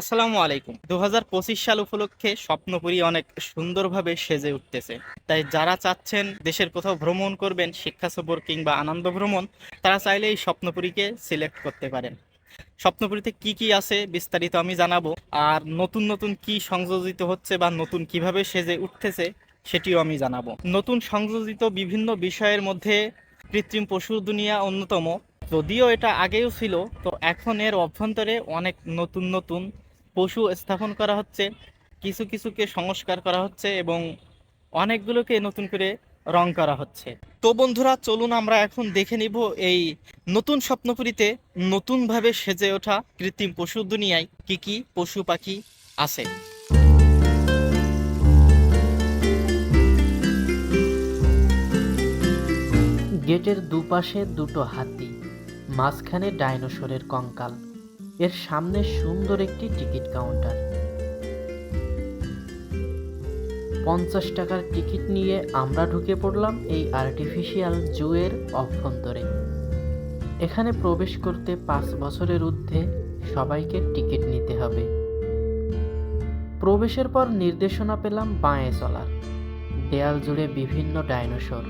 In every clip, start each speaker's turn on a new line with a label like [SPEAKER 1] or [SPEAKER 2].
[SPEAKER 1] আসসালামু আলাইকুম। দু হাজার পঁচিশ সাল উপলক্ষে স্বপ্নপুরী অনেক সুন্দরভাবে সেজে উঠতেছে। তাই যারা চাচ্ছেন দেশের কোথাও ভ্রমণ করবেন, শিক্ষা সফর কিংবা আনন্দ ভ্রমণ, তারা চাইলে এই স্বপ্নপুরীকে সিলেক্ট করতে পারেন। স্বপ্নপুরীতে কি কি আছে বিস্তারিত আমি জানাব। আর নতুন নতুন কি সংযোজিত হচ্ছে বা নতুন কীভাবে সেজে উঠতেছে সেটিও আমি জানাব। নতুন সংযোজিত বিভিন্ন বিষয়ের মধ্যে কৃত্রিম পশুর দুনিয়া অন্যতম। যদিও এটা আগেও ছিল, তো এখন এর অভ্যন্তরে অনেক নতুন নতুন পশু স্থাপন করা হচ্ছে, কিছু কিছুকে সংস্কার করা হচ্ছে এবং অনেকগুলোকে নতুন করে রং করা হচ্ছে। তো বন্ধুরা, চলুন আমরা এখন দেখে নিব এই নতুন স্বপ্নপুরীতে নতুনভাবে সেজে ওঠা কৃত্রিম পশু দুনিয়ায় কি কি পশু পাখি আছে।
[SPEAKER 2] গেটের দুপাশে দুটো হাতি, মাঝখানে ডাইনোসরের কঙ্কাল। এর সামনে সুন্দর একটি টিকিট কাউন্টার। পঞ্চাশ টাকার টিকিট নিয়ে আমরা ঢুকে পড়লাম এই আর্টিফিশিয়াল জুয়ের অভ্যন্তরে। এখানে প্রবেশ করতে পাঁচ বছরের ঊর্ধ্বে সবাইকে টিকিট নিতে হবে। প্রবেশের পর নির্দেশনা পেলাম বাঁয়ে চলার। দেয়াল জুড়ে বিভিন্ন ডাইনোসর।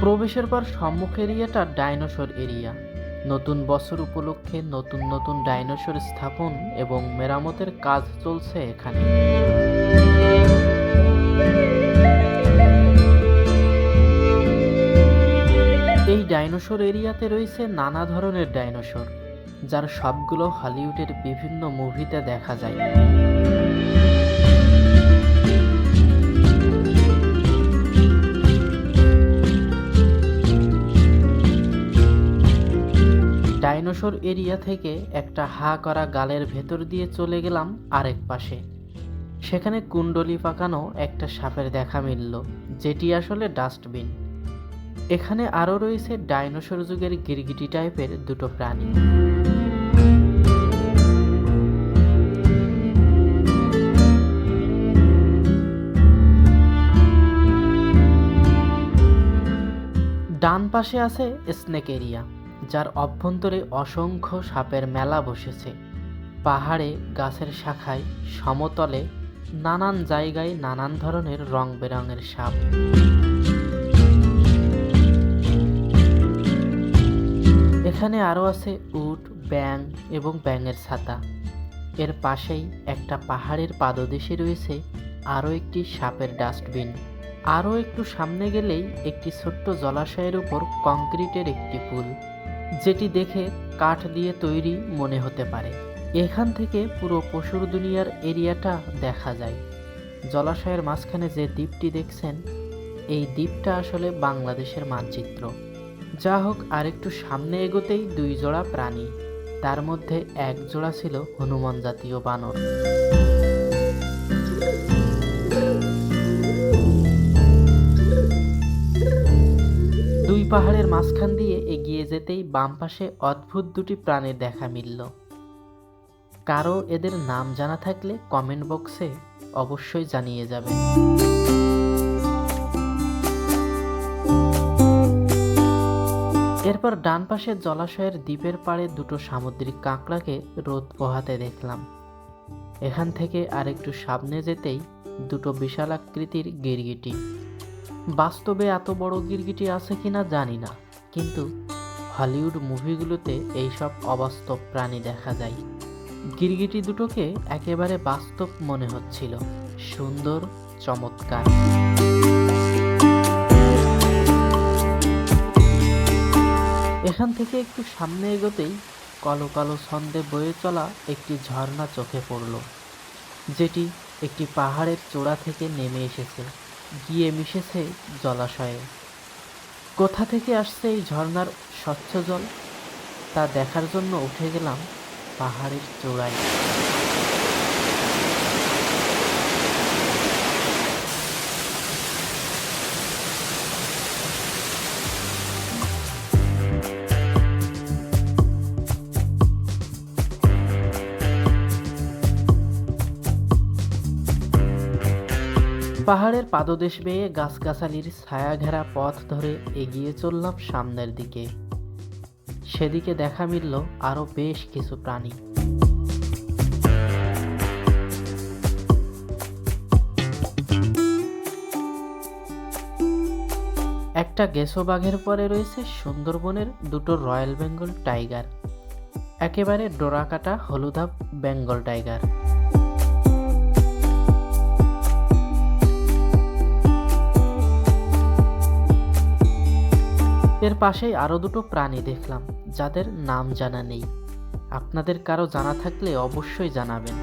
[SPEAKER 2] প্রবেশের পর সম্মুখ এরিয়াটা ডাইনোসর এরিয়া। নতুন বছর উপলক্ষে নতুন নতুন ডাইনোসর স্থাপন এবং মেরামতের কাজ চলছে এখানে। এই ডাইনোসর এরিয়াতে রয়েছে নানা ধরনের ডাইনোসর, যার সবগুলো হলিউডের বিভিন্ন মুভিতে দেখা যায়। ডাইনোসর এরিয়া থেকে একটা হা করা গালের ভেতর দিয়ে চলে গেলাম আরেক পাশে। সেখানে কুণ্ডলি পাকানো একটা সাপের দেখা মিলল, যেটি আসলে ডাস্টবিন। এখানে আরও রয়েছে ডাইনোসর যুগের গিরগিটি টাইপের দুটো প্রাণী। ডান পাশে আছে স্নেক এরিয়া। যার অভ্যন্তরে অসংখ্য সাপের মেলা বসেছে। পাহাড়ে, গাছের শাখায়, সমতলে নানান জায়গায় নানান ধরনের রং বেরঙের সাপ। এখানে আরও আছে উট ব্যাং এবং ব্যাঙের ছাতা। এর পাশেই একটা পাহাড়ের পাদদেশে রয়েছে আরও একটি সাপের ডাস্টবিন। আরও একটু সামনে গেলেই একটি ছোট্ট জলাশয়ের উপর কংক্রিটের একটি পুল। যেটি দেখে কাঠ দিয়ে তৈরি মনে হতে পারে। এখান থেকে পুরো পশুর দুনিয়ার এরিয়াটা দেখা যায়। জলাশয়ের মাঝখানে যে দ্বীপটি দেখছেন, এই দ্বীপটা আসলে বাংলাদেশের মানচিত্র। যা হোক, আরেকটু সামনে এগোতেই দুই জোড়া প্রাণী। তার মধ্যে এক জোড়া ছিল হনুমান জাতীয় বানর। পাহাড়ের মাঝখান দিয়ে এগিয়ে যেতেই বাম পাশে অদ্ভুত দুটি প্রাণীর দেখা মিলল। কারও এদের নাম জানা থাকলে কমেন্ট বক্সে অবশ্যই জানিয়ে যাবে। এরপর ডান পাশে জলাশয়ের দ্বীপের পাড়ে দুটো সামুদ্রিক কাঁকড়াকে রোদ পোহাতে দেখলাম। এখান থেকে আরেকটু সামনে যেতেই দুটো বিশাল আকৃতির গিরগিটি। বাস্তবে এত বড় গিরগিটি আছে কিনা জানি না, কিন্তু হলিউড মুভিগুলোতে এইসব অবাস্তব প্রাণী দেখা যায়। গিরগিটি দুটোকে একেবারে বাস্তব মনে হচ্ছিল, সুন্দর, চমৎকার। এখান থেকে একটু সামনে এগোতেই কালো কালো ছন্দে বয়ে চলা একটি ঝর্ণা চোখে পড়ল, যেটি একটি পাহাড়ের চূড়া থেকে নেমে এসেছে। গিয়ে মিশেছে জলাশয়ে। কোথা থেকে আসছে এই ঝর্নার স্বচ্ছ জল? তা দেখার জন্য উঠে গেলাম পাহাড়ের চূড়ায়। পাহাড়ের পাদদেশ বেয়ে গাছগাছালির ছায়া ঘেরা পথ ধরে এগিয়ে চললাম সামনের দিকে। সেদিকে দেখা মিলল আরও বেশ কিছু প্রাণী। একটা গেসো বাঘের পরে রয়েছে সুন্দরবনের দুটো রয়্যাল বেঙ্গল টাইগার। একেবারে ডোরাকাটা হলুদাভ বেঙ্গল টাইগার। এর পাশেই আরও দুটো প্রাণী দেখলাম, যাদের নাম জানা নেই। আপনাদের কারও জানা থাকলে অবশ্যই জানাবেন।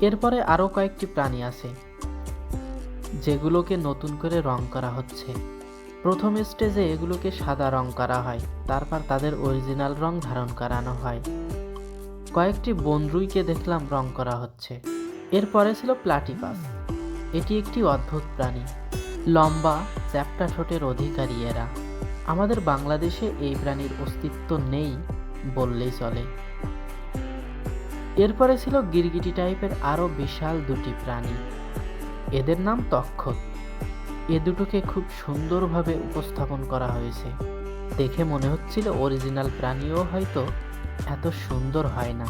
[SPEAKER 2] এরপরে আরও কয়েকটি প্রাণী আছে, যেগুলোকে নতুন করে রং করা হচ্ছে। প্রথম স্টেজে এগুলোকে সাদা রং করা হয়, তারপর তাদের অরিজিনাল রং ধারণ করানো হয়। কয়েকটি বনরুইকে দেখলাম রং করা হচ্ছে। এরপরে ছিল প্লাটিপাস। এটি একটি অদ্ভুত প্রাণী। লম্বা, চ্যাপ্টা ঠোঁটের অধিকারী এরা। আমাদের বাংলাদেশে এই প্রাণীর অস্তিত্ব নেই বললেই চলে। এরপরে ছিল গিরগিটি টাইপের আরও বিশাল দুটি প্রাণী। এদের নাম তক্ষক। এ দুটোকে খুব সুন্দরভাবে উপস্থাপন করা হয়েছে। দেখে মনে হচ্ছিল অরিজিনাল প্রাণীও হয়তো এত সুন্দর হয় না।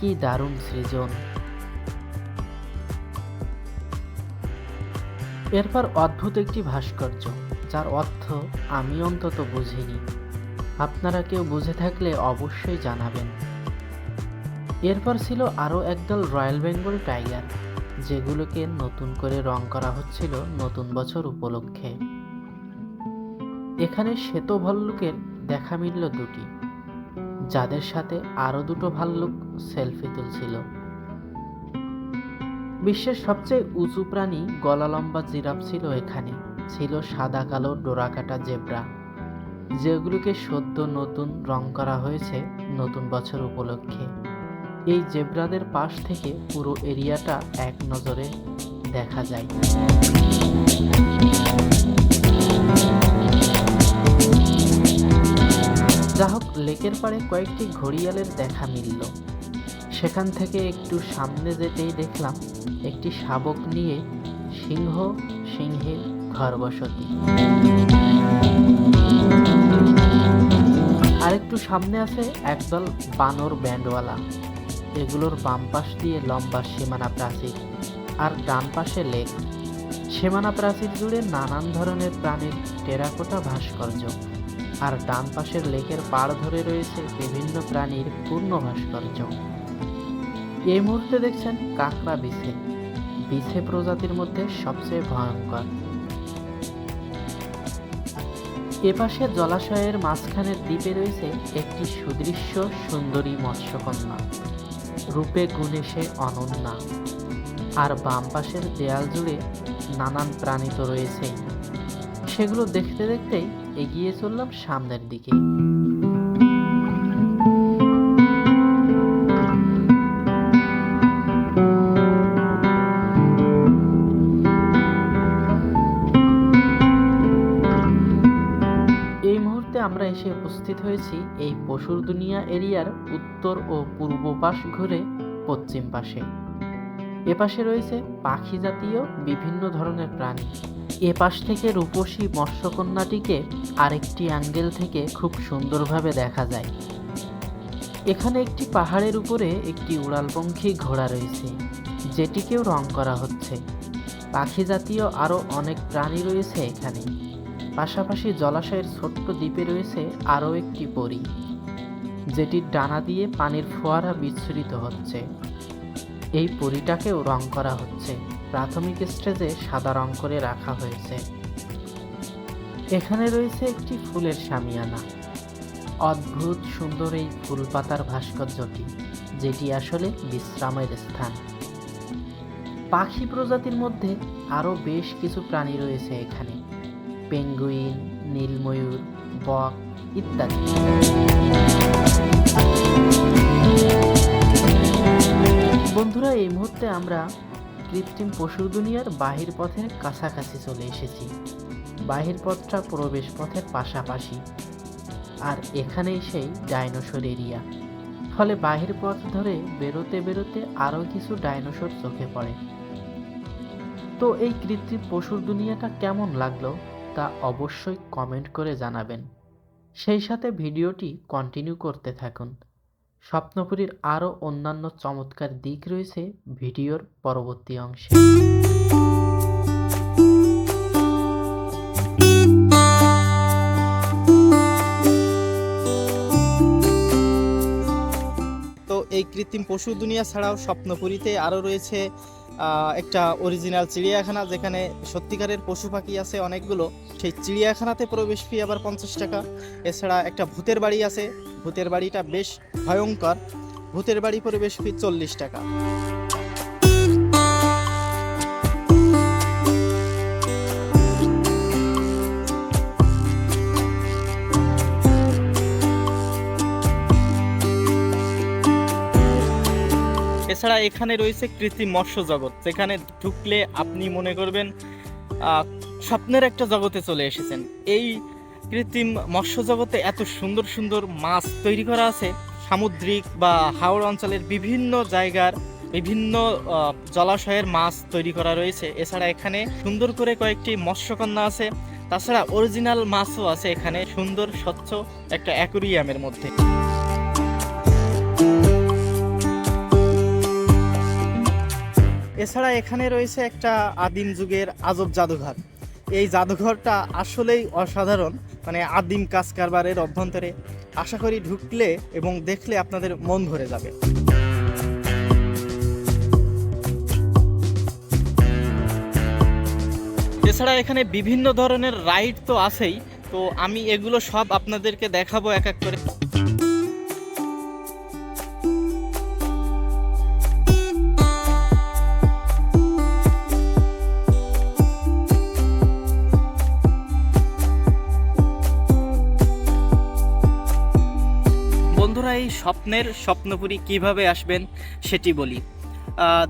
[SPEAKER 2] কি দারুণ সৃজন। এরপর অদ্ভুত একটি ভাস্কর্য, যার অর্থ আমি অন্তত বুঝিনি। আপনারা কেউ বুঝে থাকলে অবশ্যই জানাবেন। এরপর ছিল আরও একদল রয়্যাল বেঙ্গল টাইগার, যেগুলোকে নতুন করে রং করা হচ্ছিল নতুন বছর উপলক্ষে। এখানে শ্বেত ভল্লুকের দেখা মিলল দুটি, যাদের সাথে আরও দুটো ভাল্লুক সেলফি তুলছিল। বিশ্বের সবচেয়ে উঁচু প্রাণী গলা লম্বা জিরাফ ছিল এখানে, ছিল সাদা কালো ডোরাকাটা জেব্রা। যেগুলোকে সদ্য নতুন রং করা হয়েছে নতুন বছর উপলক্ষে। এই জেব্রাদের পাশ থেকে পুরো এরিয়াটা এক নজরে দেখা যায়। যা হোক লেকের পাড়ে কয়েকটি ঘড়িয়ালের দেখা মিলল। সেখান থেকে একটু সামনে যেতেই দেখলাম একটি শাবক নিয়ে সিংহ সিংহের ঘর বসতি। আরেকটু সামনে আছে একদল বানর ব্যান্ডওয়ালা। এগুলোর বাম পাশ দিয়ে লম্বা সীমানা প্রাচীর আর ডান পাশে লেক। সীমানা প্রাচীর জুড়ে নানান ধরনের প্রাণীর টেরাকোটা ভাস্কর্য আর ডান পাশের লেকের পাড় ধরে রয়েছে বিভিন্ন প্রাণীর পূর্ণ ভাস্কর্য। এই মুহূর্তে দেখছেন কাঁকড়া বিছে বিছে প্রজাতির মধ্যে সবচেয়ে ভয়ঙ্কর। এপাশে জলাশয়ের মাঝখানের দ্বীপে রয়েছে একটি সুদৃশ্য সুন্দরী মৎস্যকন্যা। রূপে গুণে সে অনন্যা। আর বাম পাশের দেয়াল জুড়ে নানান প্রাণী তো রয়েছেই। সেগুলো দেখতে দেখতেই এগিয়ে চললাম সামনের দিকে। উপস্থিত হয়েছি এই পশুর দুনিয়া এরিয়ার উত্তর ও পূর্ব পাশ ঘুরে পশ্চিম পাশে। এপাশে রয়েছে পাখি জাতীয় বিভিন্ন ধরনের প্রাণী। এ পাশ থেকে রূপসী মৎস্যকন্যাটিকে আরেকটি অ্যাঙ্গেল থেকে খুব সুন্দরভাবে দেখা যায়। এখানে একটি পাহাড়ের উপরে একটি উড়ালপঙ্খী ঘোড়া রয়েছে, যেটিকেও রং করা হচ্ছে। পাখি জাতীয় আরও অনেক প্রাণী রয়েছে এখানে। পাশাপাশি জলাশয়ের ছোট্ট দ্বীপে রয়েছে আরও একটি পরি যেটির ডানা দিয়ে পানির ফোয়ারা বিচ্ছুরিত হচ্ছে। এই পরিটাকেও রং করা হচ্ছে। প্রাথমিক স্টেজে সাদা রং করে রাখা হয়েছে। এখানে রয়েছে একটি ফুলের সামিয়ানা। অদ্ভুত সুন্দর এই ফুল পাতার ভাস্কর্যটি, যেটি আসলে বিশ্রামের স্থান। পাখি প্রজাতির মধ্যে আরও বেশ কিছু প্রাণী রয়েছে এখানে। পেঙ্গুইন নীলময়ূর বক ইত্যাদি। বন্ধুরা, এই মুহূর্তে আমরা কৃত্রিম পশুর দুনিয়ার বাহির পথের কাছাকাছি চলে এসেছি। বাহির পথটা প্রবেশ পথের পাশাপাশি। আর এখানেই সেই ডাইনোসর এরিয়া। ফলে বাহির পথ ধরে বেরোতে বেরোতে আরও কিছু ডাইনোসর চোখে পড়ে। তো এই কৃত্রিম পশুর দুনিয়াটা কেমন লাগল? তা অবশ্যই কমেন্ট করে জানাবেন। সেই সাথে ভিডিওটি কন্টিনিউ করতে থাকুন। স্বপ্নপুরীর আরও অন্যান্য চমৎকার দিক রয়েছে ভিডিওর পরবর্তী অংশে।
[SPEAKER 1] তো এই কৃত্রিম পশু দুনিয়া ছাড়াও স্বপ্নপুরীতে আরও রয়েছে একটা অরিজিনাল চিড়িয়াখানা যেখানে সত্যিকারের পশু পাখি আছে অনেকগুলো। সেই চিড়িয়াখানাতে প্রবেশ ফি আবার পঞ্চাশ টাকা। এছাড়া একটা ভূতের বাড়ি আছে। ভূতের বাড়িটা বেশ ভয়ঙ্কর। ভূতের বাড়ি প্রবেশ ফি চল্লিশ টাকা। এছাড়া এখানে রয়েছে কৃত্রিম মৎস্য জগৎ, যেখানে ঢুকলে আপনি মনে করবেন স্বপ্নের একটা জগতে চলে এসেছেন। এই কৃত্রিম মৎস্য জগতে এত সুন্দর সুন্দর মাছ তৈরি করা আছে, সামুদ্রিক বা হাওড় অঞ্চলের বিভিন্ন জায়গার বিভিন্ন জলাশয়ের মাছ তৈরি করা রয়েছে। এছাড়া এখানে সুন্দর করে কয়েকটি মৎস্যকন্যা আছে, তাছাড়া অরিজিনাল মাছও আছে এখানে সুন্দর, স্বচ্ছ একটা অ্যাকুরিয়ামের মধ্যে। এছাড়া এখানে রয়েছে একটা আদিম যুগের আজব জাদুঘর। এই জাদুঘরটা আসলেই অসাধারণ মানে আদিম কাজ কারবারের অভ্যন্তরে। আশা করি ঢুকলে এবং দেখলে আপনাদের মন ভরে যাবে। এছাড়া এখানে বিভিন্ন ধরনের রাইড তো আছেই, তো আমি এগুলো সব আপনাদেরকে দেখাবো এক এক করে। বন্ধুরা, এই স্বপ্নের স্বপ্নপুরি কীভাবে আসবেন সেটি বলি।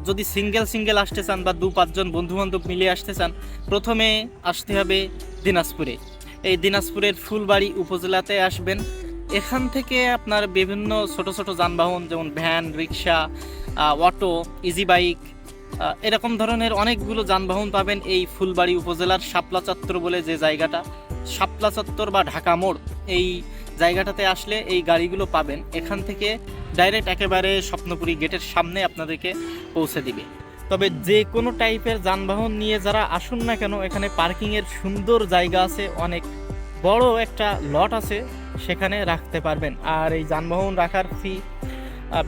[SPEAKER 1] যদি সিঙ্গেল সিঙ্গেল আসতে চান বা দু পাঁচজন বন্ধু বান্ধব মিলে আসতে চান, প্রথমে আসতে হবে দিনাজপুরে। এই দিনাজপুরের ফুলবাড়ি উপজেলাতে আসবেন। এখান থেকে আপনার বিভিন্ন ছোট ছোট যানবাহন, যেমন ভ্যান, রিক্সা অটো ইজি বাইক এরকম ধরনের অনেকগুলো যানবাহন পাবেন এই ফুলবাড়ি উপজেলার শাপলা চত্বর বলে যে জায়গাটা। শাপলা চত্বর বা ঢাকা মোড়, এই জায়গাটাতে আসলে এই গাড়িগুলো পাবেন, এখান থেকে ডাইরেক্ট একেবারে স্বপ্নপুরী গেটের সামনে আপনাদেরকে পৌঁছে দিবে। তবে যে কোনো টাইপের যানবাহন নিয়ে যারা আসুন না কেন, এখানে পার্কিংয়ের সুন্দর জায়গা আছে, অনেক বড় একটা লট আছে, সেখানে রাখতে পারবেন। আর এই যানবাহন রাখার ফি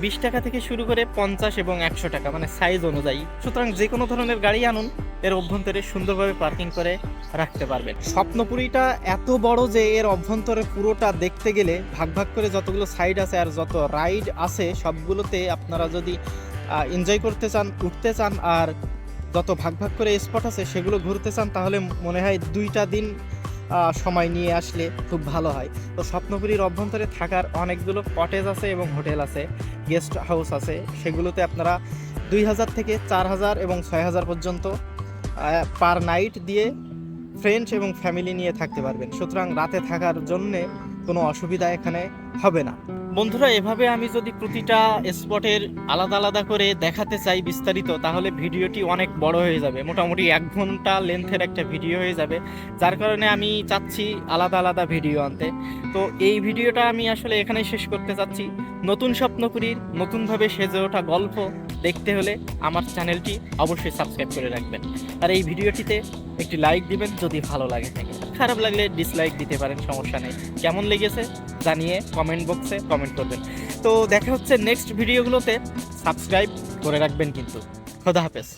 [SPEAKER 1] বিশ টাকা থেকে শুরু করে পঞ্চাশ এবং একশো টাকা মানে সাইজ অনুযায়ী। সুতরাং যে কোনো ধরনের গাড়ি আনুন, এর অভ্যন্তরে সুন্দরভাবে পার্কিং করে রাখতে পারবেন। স্বপ্নপুরীটা এত বড় যে এর অভ্যন্তরে পুরোটা দেখতে গেলে ভাগ ভাগ করে যতগুলো সাইড আছে আর যত রাইড আছে, সবগুলোতে আপনারা যদি এনজয় করতে চান, উঠতে চান আর যত ভাগ ভাগ করে স্পট আছে সেগুলো ঘুরতে চান, তাহলে মনে হয় দুইটা দিন সময় নিয়ে আসলে খুব ভালো হয়। তো স্বপ্নপুরীর অভ্যন্তরে থাকার অনেকগুলো কটেজ আছে এবং হোটেল আছে গেস্ট হাউস আছে। সেগুলোতে আপনারা দুই হাজার থেকে চার হাজার এবং ছয় হাজার পর্যন্ত পার নাইট দিয়ে ফ্রেন্ডস এবং ফ্যামিলি নিয়ে থাকতে পারবেন। সুতরাং রাতে থাকার জন্যে কোনো অসুবিধা এখানে হবে না। বন্ধুরা, এভাবে আমি যদি প্রতিটা স্পটের আলাদা আলাদা করে দেখাতে চাই বিস্তারিত, তাহলে ভিডিওটি অনেক বড় হয়ে যাবে। মোটামুটি এক ঘণ্টা লেন্থের একটা ভিডিও হয়ে যাবে, যার কারণে আমি চাচ্ছি আলাদা আলাদা ভিডিও আনতে। তো এই ভিডিওটা আমি আসলে এখানেই শেষ করতে চাচ্ছি। নতুন স্বপ্নপুরীর নতুনভাবে সেজে ওঠা গল্প দেখতে হলে আমার চ্যানেলটি অবশ্যই সাবস্ক্রাইব করে রাখবেন। আর এই ভিডিওটিতে একটি লাইক দিবেন যদি ভালো লাগে থাকে। খারাপ লাগলে ডিসলাইক দিতে পারেন, সমস্যা নেই। কেমন লেগেছে জানিয়ে কমেন্ট বক্সে কমেন্ট করবেন। তো দেখা হচ্ছে নেক্সট ভিডিওগুলোতে সাবস্ক্রাইব করে রাখবেন কিন্তু। খোদা হাফেজ।